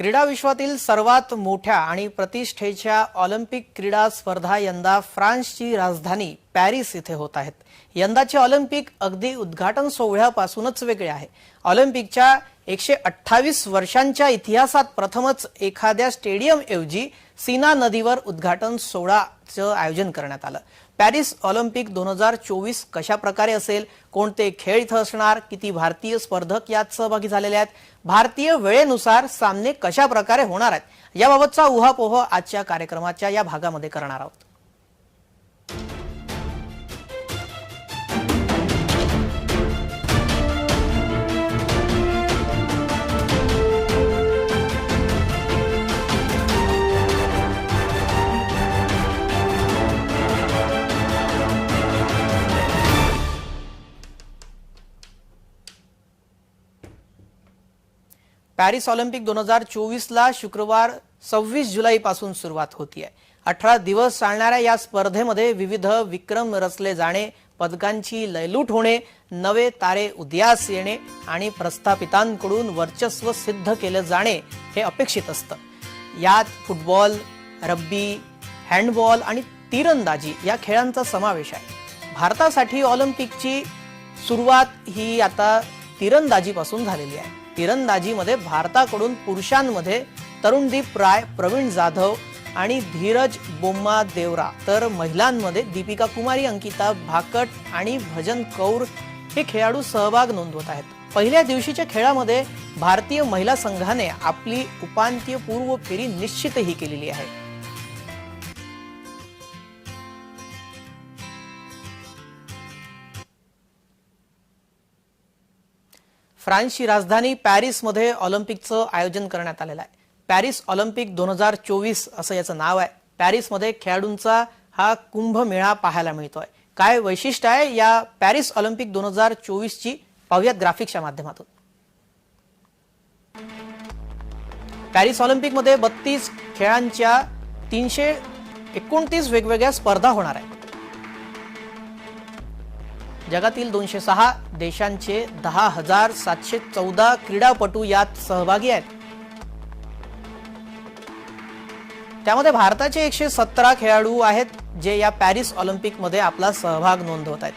क्रीडा विश्वातील सर्वात मोठ्या आणि प्रतिष्ठेच्या ऑलिम्पिक क्रीडा स्पर्धा यंदा फ्रान्सची राजधानी पॅरिस इथे होत आहेत. यंदाचे ऑलिम्पिक अगदी उद्घाटन सोहळ्यापासूनच वेगळे आहे. ऑलिम्पिकच्या एकशे अठ्ठावीस वर्षांच्या इतिहासात प्रथमच एखाद्या स्टेडियम ऐवजी सीना नदीवर उद्घाटन सोहळाचं आयोजन करण्यात आलं. पॅरिस ऑलिम्पिक दोन हजार चोवीस कशा प्रकारे असेल कोणते खेळ इथं असणार किती भारतीय स्पर्धक यात सहभागी झालेले आहेत भारतीय वेळेनुसार सामने कशा प्रकारे होणार आहेत याबाबतचा उहापोह आजच्या कार्यक्रमाच्या या भागामध्ये करणार आहोत. पॅरिस ऑलिम्पिक दोन हजार चोवीसला शुक्रवार सव्वीस जुलैपासून सुरुवात होती आहे अठरा दिवस चालणाऱ्या या स्पर्धेमध्ये विविध विक्रम रचले जाणे पदकांची लयलूट होणे नवे तारे उदयास येणे आणि प्रस्थापितांकडून वर्चस्व सिद्ध केलं जाणे हे अपेक्षित असतं. यात फुटबॉल रब्बी हँडबॉल आणि तिरंदाजी या खेळांचा समावेश आहे. भारतासाठी ऑलिम्पिकची सुरुवात ही आता तिरंदाजीपासून झालेली आहे. तिरंदाजीमध्ये भारताकडून पुरुषांमध्ये तरुणदीप राय प्रवीण जाधव आणि धीरज बोम्मा देवरा तर महिलांमध्ये दीपिका कुमारी अंकिता भाकट आणि भजन कौर हे खेळाडू सहभाग नोंदवत आहेत. पहिल्या दिवशीच्या खेळामध्ये भारतीय महिला संघाने आपली उपांत्यपूर्व फेरी निश्चितही केलेली आहे. फ्रान्सची राजधानी पॅरिसमध्ये ऑलिम्पिकचं आयोजन करण्यात आलेलं आहे. पॅरिस ऑलिम्पिक दोन हजार चोवीस असं याचं नाव आहे. पॅरिसमध्ये खेळाडूंचा हा कुंभमेळा पाहायला मिळतोय. काय वैशिष्ट्य आहे या पॅरिस ऑलिम्पिक दोन हजार चोवीसची? पाहुयात ग्राफिक्सच्या माध्यमातून. पॅरिस ऑलिम्पिकमध्ये बत्तीस खेळांच्या तीनशे एकोणतीस वेगवेगळ्या स्पर्धा होणार आहेत. जगातील दोनशे सहा देशांचे दहा हजार सातशे चौदा क्रीडापटू यात सहभागी आहेत. त्यामध्ये भारताचे एकशे सतरा खेळाडू आहेत जे या पॅरिस ऑलिम्पिकमध्ये आपला सहभाग नोंदवत आहेत.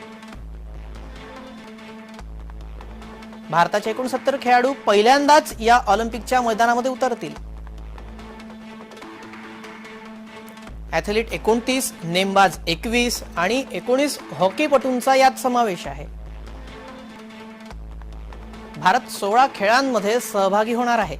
भारताचे एकोणसत्तर खेळाडू पहिल्यांदाच या ऑलिम्पिकच्या मैदानामध्ये उतरतील. ॲथलीट एकोणतीस नेमबाज एकवीस आणि एकोणीस हॉकीपटूंचा यात समावेश आहे. भारत सोळा खेळांमध्ये सहभागी होणार आहे.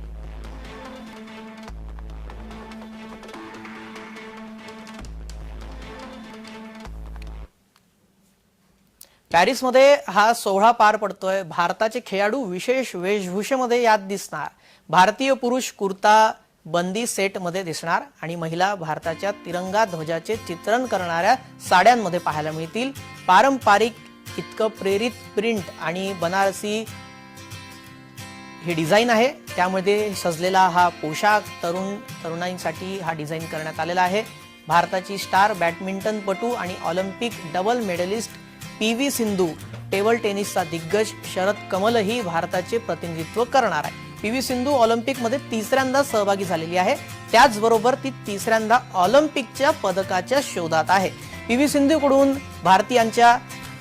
पॅरिसमध्ये हा सोहळा पार पडतोय. भारताचे खेळाडू विशेष वेशभूषेमध्ये यात दिसणार. भारतीय पुरुष कुर्ता बंदी सेटमध्ये दिसणार आणि महिला भारताच्या तिरंगा ध्वजाचे चित्रण करणाऱ्या साड्यांमध्ये पाहायला मिळतील. पारंपरिक इतकं प्रेरित प्रिंट आणि बनारसी हे डिझाईन आहे. त्यामध्ये सजलेला हा पोशाख तरुण तरुणाईंसाठी हा डिझाईन करण्यात आलेला आहे. भारताची स्टार बॅडमिंटनपटू आणि Olympic double medallist P V Sindhu table टेनिसचा दिग्गज शरद कमलही भारताचे प्रतिनिधित्व करणार आहे पी व्ही सिंधू ऑलिम्पिकमध्ये तिसऱ्यांदा सहभागी झालेली आहे. त्याचबरोबर ती तिसऱ्यांदा ऑलिम्पिकच्या पदकाच्या शोधात आहे. पी व्ही सिंधूकडून भारतीयांच्या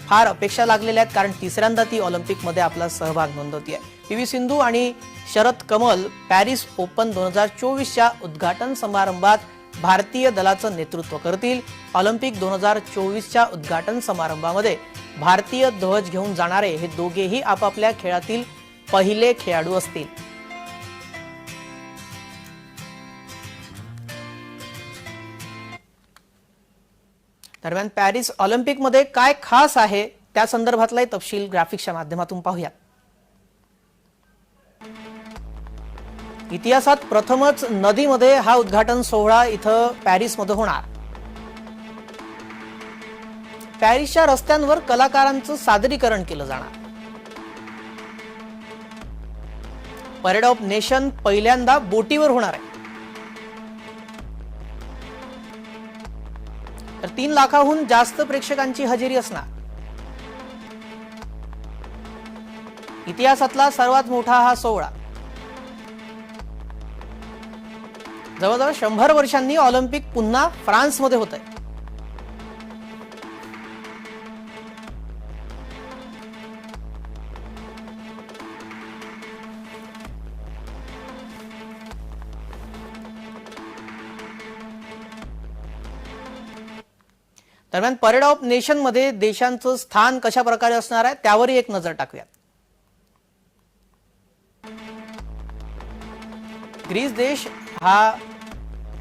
फार अपेक्षा लागलेल्या आहेत कारण तिसऱ्यांदा ती ऑलिम्पिकमध्ये आपला सहभाग नोंदवते आहे पी व्ही सिंधू आणि शरद कमल पॅरिस ओपन दोन हजार चोवीसच्या उद्घाटन समारंभात भारतीय दलाचं नेतृत्व करतील. ऑलिम्पिक दोन हजार चोवीसच्या उद्घाटन समारंभामध्ये भारतीय ध्वज घेऊन जाणारे हे दोघेही आपापल्या खेळातील पहिले खेळाडू असतील. दरम्यान पॅरिस ऑलिम्पिकमध्ये काय खास आहे त्या संदर्भातलाही तपशील ग्राफिक्सच्या माध्यमातून पाहूयात. इतिहासात प्रथमच नदीमध्ये हा उद्घाटन सोहळा इथं पॅरिसमध्ये होणार. पॅरिसच्या रस्त्यांवर कलाकारांचं सादरीकरण केलं जाणार. परेड ऑफ नेशन पहिल्यांदा बोटीवर होणार आहे. तर तीन लाखाहून जास्त प्रेक्षकांची हजेरी असणार. इतिहासातला सर्वात मोठा हा सोहळा. जवळजवळ शंभर वर्षांनी ऑलिम्पिक पुन्हा फ्रान्समध्ये होत आहे दरम्यान परेड ऑफ नेशनमध्ये देशांचं स्थान कशा प्रकारे असणार आहे त्यावरही एक नजर टाकूयात. ग्रीस देश हा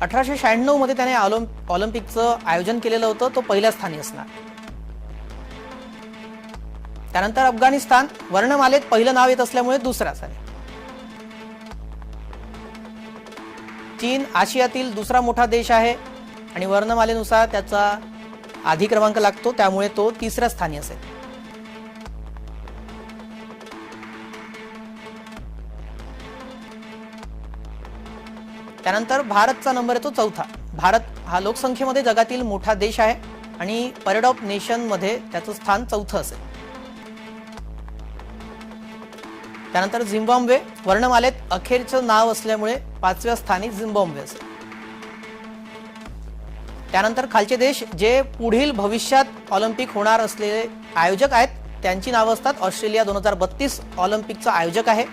अठराशे शहाण्णवमध्ये त्याने ऑलिम्पिकचं आयोजन केलेलं होतं तो पहिल्या स्थानी असणार. त्यानंतर अफगाणिस्तान वर्णमालेत पहिलं नाव येत असल्यामुळे दुसऱ्या स्थाने चीन आशियातील दुसरा मोठा देश आहे आणि वर्णमालेनुसार त्याचा आधी क्रमांक लागतो त्यामुळे तो तिसऱ्या स्थानी असेल. त्यानंतर भारतचा नंबर येतो चौथा. भारत हा लोकसंख्येमध्ये जगातील मोठा देश आहे आणि परेड ऑफ नेशनमध्ये त्याचं स्थान चौथं असेल. त्यानंतर झिम्बाब्वे वर्णमालेत अखेरचं नाव असल्यामुळे पाचव्या स्थानी झिम्बाब्वे असेल. त्यानंतर खालचे देश जे पुढील भविष्यात ऑलिम्पिक होणार असलेले आयोजक आहेत त्यांची नावं असतात ऑस्ट्रेलिया दोन हजार बत्तीस ऑलिम्पिकचा आयोजक आहे.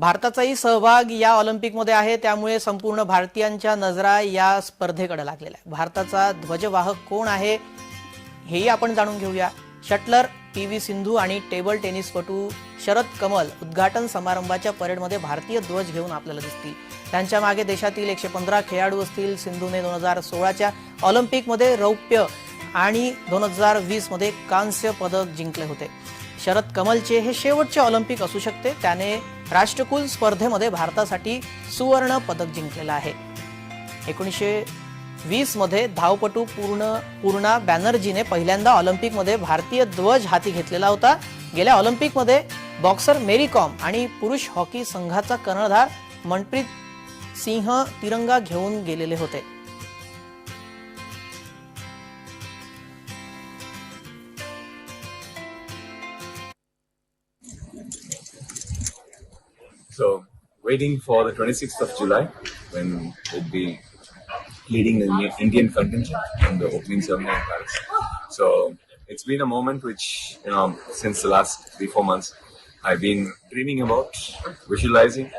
भारताचाही सहभाग या ऑलिम्पिकमध्ये आहे त्यामुळे संपूर्ण भारतीयांच्या नजरा या स्पर्धेकडे लागलेल्या आहे भारताचा ध्वजवाहक कोण आहे हेही आपण जाणून घेऊया. शटलर पी व्ही सिंधू आणि टेबल टेनिसपटू शरद कमल उद्घाटन समारंभाच्या परेडमध्ये भारतीय ध्वज घेऊन आपल्याला दिसतील. त्यांच्या मागे देशातील एकशे पंधरा खेळाडू असतील सिंधूने दोन हजार सोळाच्या ऑलिम्पिकमध्ये रौप्य आणि दोन हजार वीसमध्ये कांस्य पदक जिंकले होते. शरद कमलचे हे शेवटचे ऑलिम्पिक असू शकते त्याने राष्ट्रकुल स्पर्धेमध्ये भारतासाठी सुवर्ण पदक जिंकलेलं आहे. एकोणीसशे वीसमध्ये धावपटू पूर्ण पूर्णा बॅनर्जीने पहिल्यांदा ऑलिम्पिकमध्ये भारतीय ध्वज हाती घेतलेला होता. गेल्या ऑलिम्पिकमध्ये बॉक्सर मेरी कॉम आणि पुरुष हॉकी संघाचा कर्णधार मनप्रीत सिंह तिरंगा घेऊन गेलेले होते. So, waiting for the 26th of July when we'll be leading the Indian contingent in the opening ceremony in Paris. So, it's been a moment which, you know, since the last three, four months, I've been dreaming about, visualizing.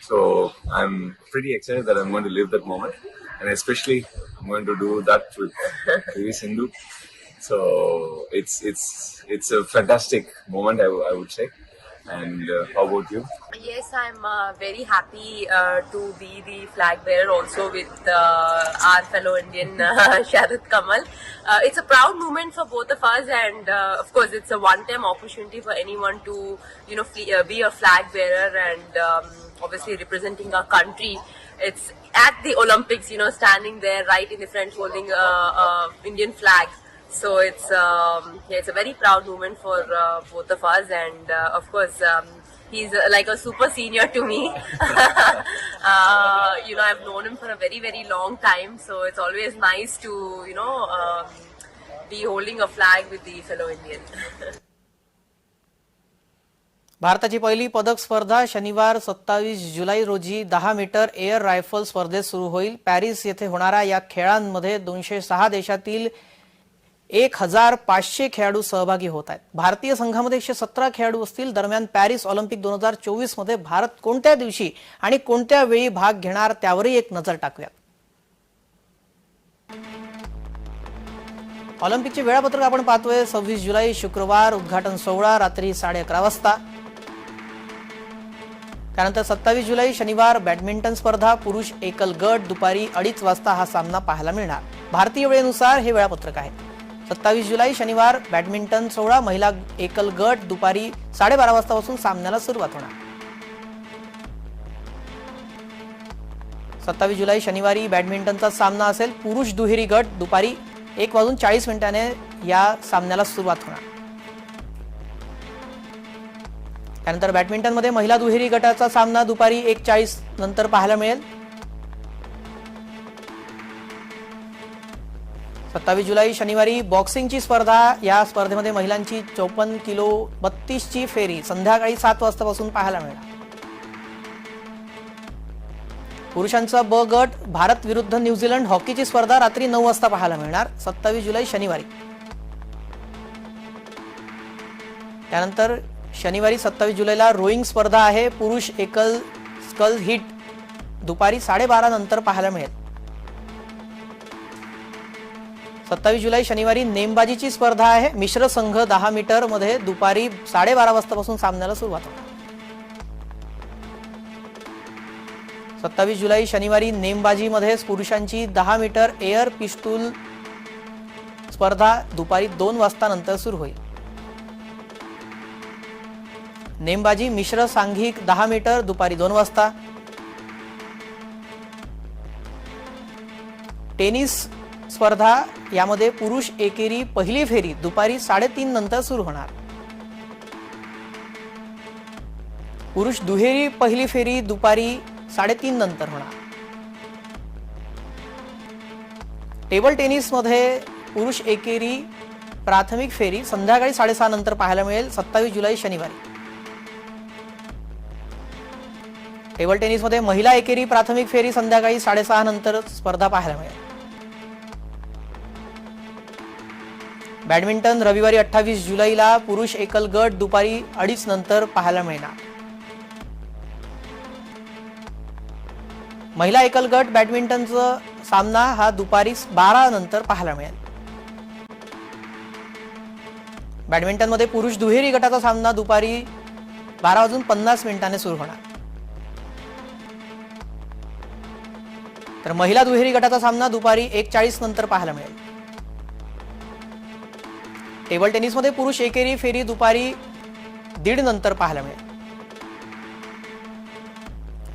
So, I'm pretty excited that I'm going to live that moment. And especially, I'm going to do that with PV Sindhu. So, it's, it's, it's a fantastic moment, I would say. And uh, how about you? Yes, I'm uh, very happy uh, to be the flag bearer also with uh, our fellow Indian uh, Sharad Kamal. Uh, it's a proud moment for both of us, and uh, of course, it's a one-time opportunity for anyone to, you know, be a flag bearer and um, obviously representing our country. It's at the Olympics, you know, standing there right in the front holding a Indian flag. So it's um, yeah, it's a very proud moment for uh, both of us, and uh, of course. Um, He's uh, like a super senior to me. uh, you know, I've known him for a very, very long time, so it's always nice to, you know, um, be holding a flag with the fellow Indian. भारताची पहिली पदक स्पर्धा शनिवार सत्तावीस जुलै रोजी दहा metre air rifle स्पर्धेत सुरू होईल पॅरिस येथे होणाऱ्या या खेळांमध्ये दोनशे सहा देशातील एक हजार पाचशे खेळाडू सहभागी होत आहेत. भारतीय संघामध्ये एकशे सतरा खेळाडू असतील. दरम्यान पॅरिस ऑलिम्पिक दोन हजार चोवीसमध्ये भारत कोणत्या दिवशी आणि कोणत्या वेळी भाग घेणार त्यावरही एक नजर टाकूयात. ऑलिम्पिकचे वेळापत्रक आपण पाहतोय. सव्वीस जुलै शुक्रवार उद्घाटन सोहळा रात्री साडे अकरा वाजता. त्यानंतर सत्तावीस जुलै शनिवार बॅडमिंटन स्पर्धा पुरुष एकल गट दुपारी अडीच वाजता हा सामना पाहायला मिळणार. भारतीय वेळेनुसार हे वेळापत्रक आहे. सत्तावीस जुलै शनिवार बॅडमिंटन सोहळा महिला एकल गट दुपारी साडेबारा वाजतापासून सामन्याला सुरुवात होणार. सत्तावीस जुलै शनिवारी बॅडमिंटनचा सामना असेल पुरुष दुहेरी गट दुपारी एक वाजून चाळीस मिनिटाने या सामन्याला सुरुवात होणार. त्यानंतर बॅडमिंटनमध्ये महिला दुहेरी गटाचा सामना दुपारी एक चाळीस नंतर पाहायला मिळेल. सत्तावीस जुलै शनिवारी बॉक्सिंगची स्पर्धा. या स्पर्धेमध्ये महिलांची चौपन्न किलो बत्तीसची फेरी संध्याकाळी सात वाजतापासून पाहायला मिळणार. पुरुषांचा ब गट भारत विरुद्ध न्यूझीलंड हॉकीची स्पर्धा रात्री नऊ वाजता पाहायला मिळणार सत्तावीस जुलै शनिवारी. त्यानंतर शनिवारी सत्तावीस जुलैला रोईंग स्पर्धा आहे पुरुष एकल स्कल हिट. दुपारी साडेबारा नंतर पाहायला मिळेल. सत्तावीस जुलै शनिवारी नेमबाजीची स्पर्धा आहे. मिश्र संघ दहा मीटरमध्ये दुपारी साडेबारा वाजतापासून सामन्याला सुरुवात होणार सत्तावीस जुलै शनिवारी नेमबाजीमध्ये पुरुषांची दहा मीटर एअर पिस्तूल स्पर्धा दुपारी दोन वाजता नंतर सुरू होईल. नेमबाजी मिश्र सांघिक दहा मीटर दुपारी दोन वाजता. टेनिस स्पर्धा यामध्ये पुरुष एकेरी पहिली फेरी दुपारी साडेतीन नंतर सुरू होणार. पुरुष दुहेरी पहिली फेरी दुपारी साडेतीन नंतर होणार. टेबल टेनिसमध्ये पुरुष एकेरी प्राथमिक फेरी संध्याकाळी साडेसहा नंतर पाहायला मिळेल सत्तावीस जुलै शनिवारी. टेबल टेनिसमध्ये महिला एकेरी प्राथमिक फेरी संध्याकाळी साडेसहा नंतर स्पर्धा पाहायला मिळेल. बॅडमिंटन रविवारी अठ्ठावीस जुलैला पुरुष एकल गट दुपारी अडीच नंतर पाहायला मिळणार. महिला एकल गट बॅडमिंटनचा सामना हा दुपारी बारा नंतर पाहायला मिळेल. बॅडमिंटनमध्ये पुरुष दुहेरी गटाचा सामना दुपारी बारा वाजून पन्नास मिनिटांनी सुरू होणार. तर महिला दुहेरी गटाचा सामना दुपारी एक चाळीस नंतर पाहायला मिळेल. टेबल टेनिसमध्ये पुरुष एकेरी फेरी दुपारी दीड नंतर पाहायला मिळेल.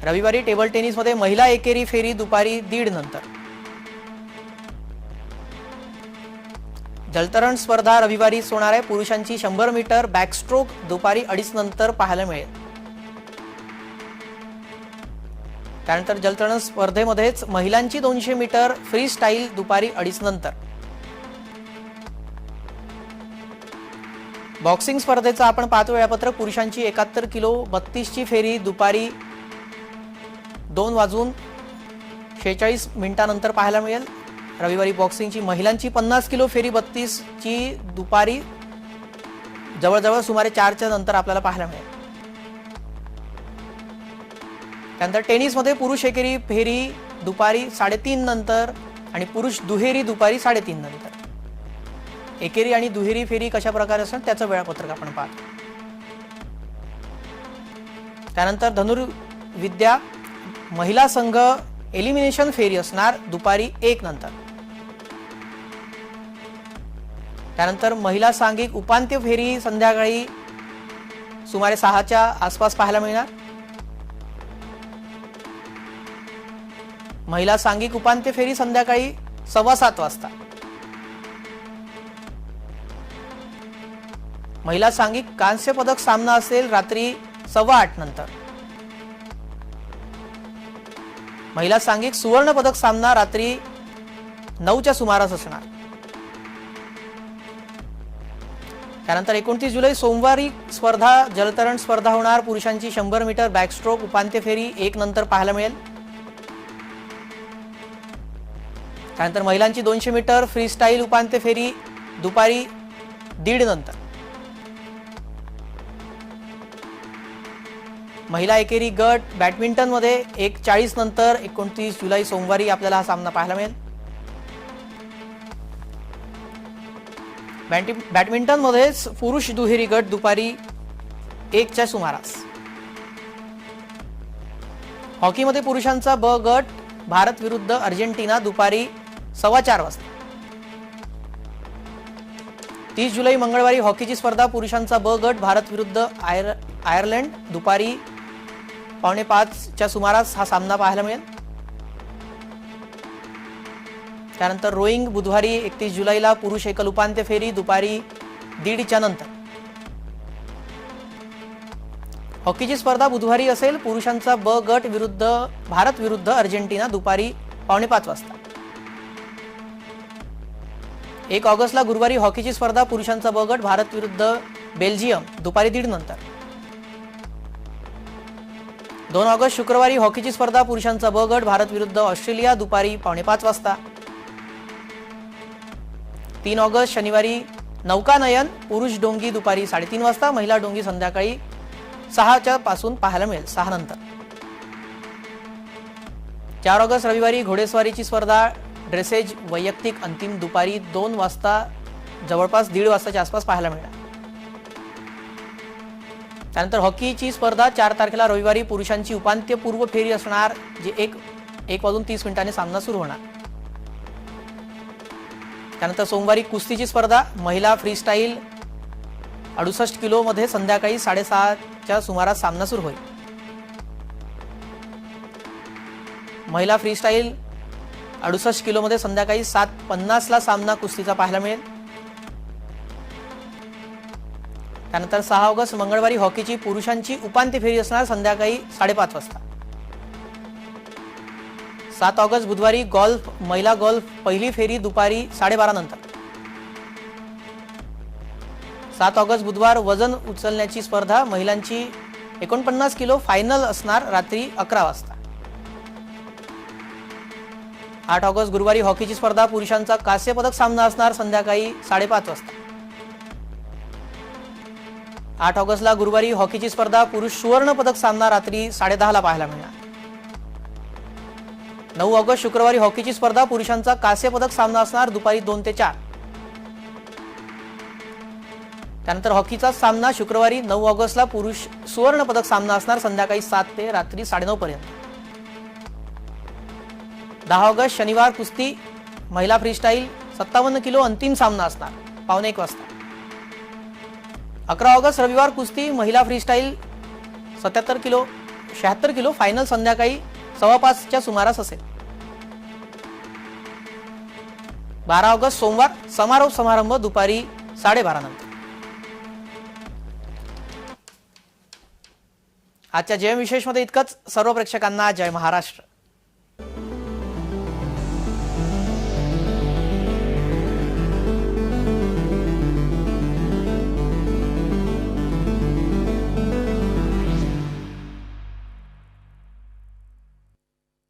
रविवारी टेबल टेनिसमध्ये महिला एकेरी फेरी दुपारी दीड नंतर. जलतरण स्पर्धा रविवारी होणार आहे. पुरुषांची शंभर मीटर बॅकस्ट्रोक दुपारी अडीच नंतर पाहायला मिळेल. त्यानंतर जलतरण स्पर्धेमध्येच महिलांची दोनशे मीटर फ्री स्टाईल दुपारी अडीच नंतर. बॉक्सिंग स्पर्धेचं आपण पाच वेळापत्रक. पुरुषांची एकाहत्तर किलो बत्तीसची फेरी दुपारी दोन वाजून शेहेचाळीस मिनिटानंतर पाहायला मिळेल. रविवारी बॉक्सिंगची महिलांची पन्नास किलो फेरी बत्तीसची दुपारी जवळजवळ सुमारे चारच्या नंतर आपल्याला पाहायला मिळेल. त्यानंतर टेनिसमध्ये पुरुष एकेरी फेरी दुपारी साडेतीन नंतर आणि पुरुष दुहेरी दुपारी साडेतीन नंतर. एकेरी आणि दुहेरी फेरी कशा प्रकारे असणार त्याचं वेळापत्रक आपण पाहतो. त्यानंतर धनुर्विद्या महिला संघ एलिमिनेशन फेरी असणार दुपारी एक नंतर. त्यानंतर महिला सांघिक उपांत्य फेरी संध्याकाळी सुमारे सहाच्या आसपास पाहायला मिळणार. महिला सांघिक उपांत्य फेरी संध्याकाळी सव्वा सात वाजता. महिला सांघिक कांस्य पदक सामना असेल रात्री सव्वा आठ नंतर. महिला सांघिक सुवर्ण पदक सामना रात्री नऊच्या सुमारास असणार. त्यानंतर एकोणतीस जुलै सोमवारी स्पर्धा जलतरण स्पर्धा होणार. पुरुषांची शंभर मीटर बॅकस्ट्रोक उपांत्य फेरी एक नंतर पाहायला मिळेल. त्यानंतर महिलांची दोनशे मीटर फ्रीस्टाईल उपांत्य फेरी दुपारी दीड नंतर. महिला एकेरी गट बॅडमिंटनमध्ये एक चाळीस नंतर एकोणतीस जुलै सोमवारी आपल्याला हा सामना पाहायला मिळेल. बॅटी बॅडमिंटनमध्येच पुरुष दुहेरी गट दुपारी एकच्या सुमारास. हॉकीमध्ये पुरुषांचा ब गट भारत विरुद्ध अर्जेंटिना दुपारी सव्वा चार वाजता. तीस जुलै मंगळवारी हॉकीची स्पर्धा पुरुषांचा ब गट भारत विरुद्ध आयर आयर्लंड दुपारी पावणे पाचच्या सुमारास हा सामना पाहायला मिळेल. त्यानंतर रोईंग बुधवारी एकतीस जुलैला पुरुष एकल उपांत्य फेरी दुपारी दीडच्या नंतर. हॉकीची स्पर्धा बुधवारी असेल पुरुषांचा ब गट विरुद्ध भारत विरुद्ध अर्जेंटिना दुपारी पावणे पाच वाजता. एक ऑगस्टला गुरुवारी हॉकीची स्पर्धा पुरुषांचा ब गट भारत विरुद्ध बेल्जियम दुपारी दीड नंतर. दोन ऑगस्ट शुक्रवारी हॉकीची स्पर्धा पुरुषांचा ब गट भारत विरुद्ध ऑस्ट्रेलिया दुपारी पावणे पाच वाजता. तीन ऑगस्ट शनिवारी नौकानयन पुरुष डोंगी दुपारी साडेतीन वाजता महिला डोंगी संध्याकाळी सहाच्या पासून पाहायला मिळेल सहा नंतर. चार ऑगस्ट रविवारी घोडेस्वारीची स्पर्धा ड्रेसेज वैयक्तिक अंतिम दुपारी दोन वाजता जवळपास दीड वाजताच्या आसपास पाहायला मिळणार. त्यानंतर हॉकीची स्पर्धा चार तारखेला रविवारी पुरुषांची उपांत्यपूर्व फेरी असणार जे एक एक वाजून तीस मिनिटांनी सामना सुरू होणार. त्यानंतर सोमवारी कुस्तीची स्पर्धा महिला फ्रीस्टाईल अडुसष्ट किलोमध्ये संध्याकाळी साडेसहाच्या सुमारास सामना सुरू होईल. महिला फ्रीस्टाईल अडुसष्ट किलोमध्ये संध्याकाळी सात पन्नासला सामना कुस्तीचा पाहायला मिळेल. त्यानंतर सहा ऑगस्ट मंगळवारी हॉकीची पुरुषांची उपांत्य फेरी असणार संध्याकाळी साडेपाच वाजता. सात ऑगस्ट बुधवारी गॉल्फ महिला गॉल्फ पहिली फेरी दुपारी साडेबारा नंतर. सात ऑगस्ट बुधवार वजन उचलण्याची स्पर्धा महिलांची एकोणपन्नास किलो फायनल असणार रात्री अकरा वाजता. आठ ऑगस्ट गुरुवारी हॉकीची स्पर्धा पुरुषांचा कांस्य पदक सामना असणार संध्याकाळी साडेपाच वाजता. आठ ऑगस्टला गुरुवारी हॉकीची स्पर्धा पुरुष सुवर्ण पदक सामना रात्री साडेदहाला पाहायला मिळणार. नऊ ऑगस्ट शुक्रवारी हॉकीची स्पर्धा पुरुषांचा कांस्य पदक सामना असणार दुपारी दोन ते चार. त्यानंतर हॉकीचा सामना शुक्रवारी नऊ ऑगस्टला पुरुष सुवर्ण पदक सामना असणार संध्याकाळी सात ते रात्री साडेनऊ पर्यंत. दहा ऑगस्ट शनिवार कुस्ती महिला फ्रीस्टाईल सत्तावन्न किलो अंतिम सामना असणार पावणे एक वाजता. अकरा ऑगस्ट रविवार कुस्ती महिला फ्रीस्टाईल सत्याहत्तर किलो शहात्तर किलो फायनल संध्याकाळी सव्वा पाचच्या सुमारास असेल. बारा ऑगस्ट सोमवार समारोप समारंभ दुपारी साडेबारा नंतर. आजच्या जय विशेषमध्ये इतकंच. सर्व प्रेक्षकांना जय महाराष्ट्र.